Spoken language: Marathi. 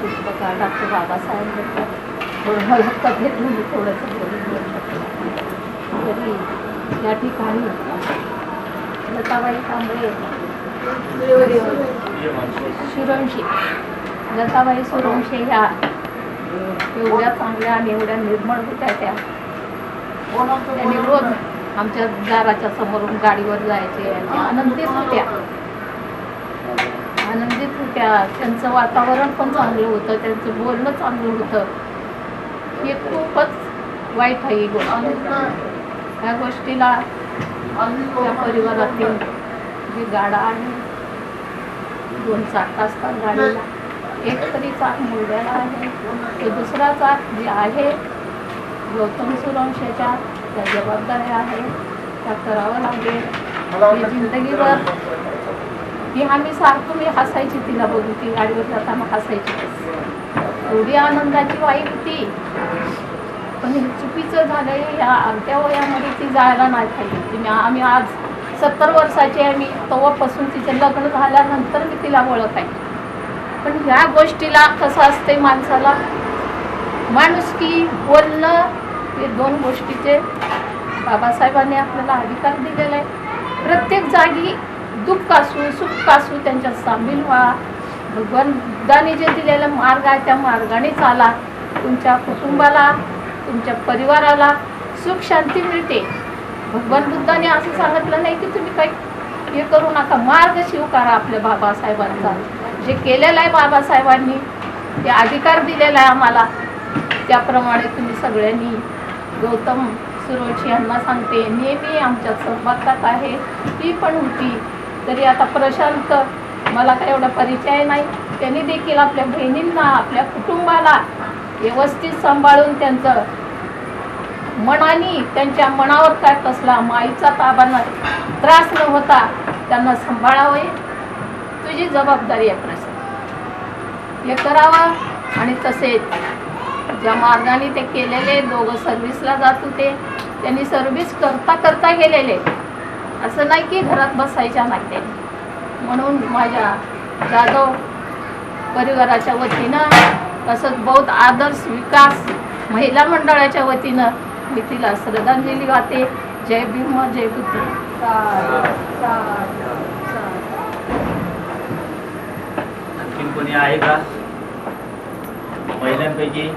थोडं हो, मला तब्येत म्हणून थोडंसं बोलून तरी या ठिकाणी लताबाई कांबळे सुरवंशी लताबाई सुरवंशी ह्या एवढ्या चांगल्या आणि एवढ्या निर्मळ होत्या त्या. त्यांनी रोज आमच्या दाराच्या समोरून गाडीवर जायचे आणि होत्या. होत्या त्यांचं वातावरण पण चांगलं होतं त्यांचं बोलणं चांगलं होतं. हे खूपच वाईट आहे गोष्ट. ह्या गोष्टीला त्या परिवारातील जी गाडा आहे दोन चाक असतात गाडीला एक तरी चाक मुलग्याला आहे. तो दुसरा चाक जे आहे गौतम सुरवंशाच्या त्या जबाबदाऱ्या आहे. त्या करावं लागेल. ही की आम्ही सारखं मी हसायची तिला बघू ती गाडीवर जाताना हसायची. एवढी आनंदाची वाईट होती. पण हे चुकीचं झालंय ह्या अर्ध्या वयामध्ये ती जायला नाही पाहिजे ती आम्ही आज सत्तर वर्षाची आहे मी तेव्हापासून तिचं लग्न झाल्यानंतर मी तिला ओळख आहे. पण ह्या गोष्टीला कसं असते माणसाला? माणुसकी बोलणं हे दोन गोष्टीचे बाबासाहेबांनी आपल्याला अधिकार दिलेला आहे प्रत्येक जागी दुःख असू सुख असू त्यांच्यात सामील व्हा. भगवान बुद्धाने जे दिलेला मार्ग आहे त्या मार्गाने चाला. तुमच्या कुटुंबाला तुमच्या परिवाराला सुख शांती मिळते. भगवान बुद्धाने असं सांगितलं नाही की तुम्ही काही हे करू नका. मार्ग स्वीकारा आपल्या बाबासाहेबांचा. जे केलेलं आहे बाबासाहेबांनी ते अधिकार दिलेला आहे आम्हाला. त्याप्रमाणे तुम्ही सगळ्यांनी गौतम सुरवशी यांना सांगते नेहमी आमच्या संपर्कात आहे. ती पण होती. तरी आता प्रशांत मला काय एवढा परिचय नाही. त्यांनी देखील आपल्या बहिणींना आपल्या कुटुंबाला व्यवस्थित सांभाळून त्यांचं मनाने त्यांच्या मनावर काय कसला माईचा ताबा त्रास न होता त्यांना सांभाळावे. तुझी जबाबदारी आहे प्रश्न हे करावं आणि तसेच ज्या मार्गाने ते केलेले दोघं सर्व्हिसला जात होते त्यांनी सर्व्हिस करता करता गेलेले. असं नाही की घरात बसायच्या नाही म्हणून माझ्या जाधव परिवाराच्या वतीनं तसंच बौद्ध आदर्श विकास महिला मंडळाच्या वतीनं मी तिला श्रद्धांजली वाहते. जय भीम जय बुद्ध. आणखीन कोणी आहे का? महिलांपैकी?